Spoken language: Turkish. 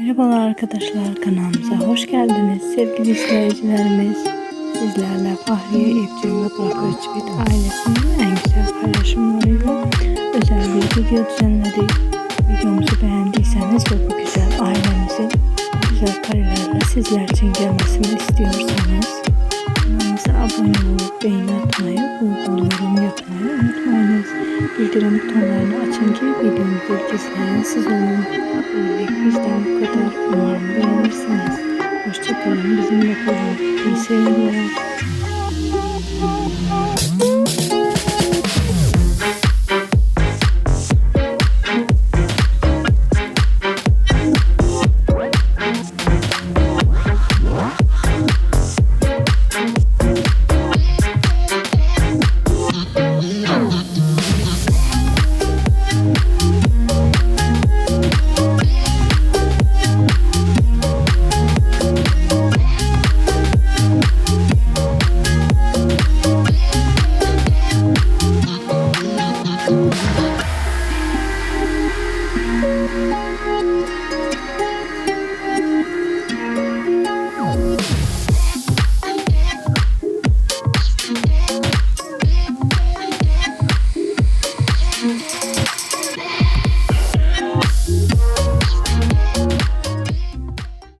Merhabalar arkadaşlar kanalımıza hoş geldiniz sevgili izleyicilerimiz. Sizlerle Fahriye Evcim ve Burak Özçivit ailesinin en güzel paylaşımlarıyla özel bir video düzenledik. Videomuzu beğendiyseniz ve bu güzel ailemizin güzel karelerle sizler için gelmesini istiyorsanız kanalımıza abone olup beğeni atmayı, uygun yorum yapmayı unutmayınız. Bildirim butonlarını açın ki videomuzu izleyen siz olun. dejes de cuidar.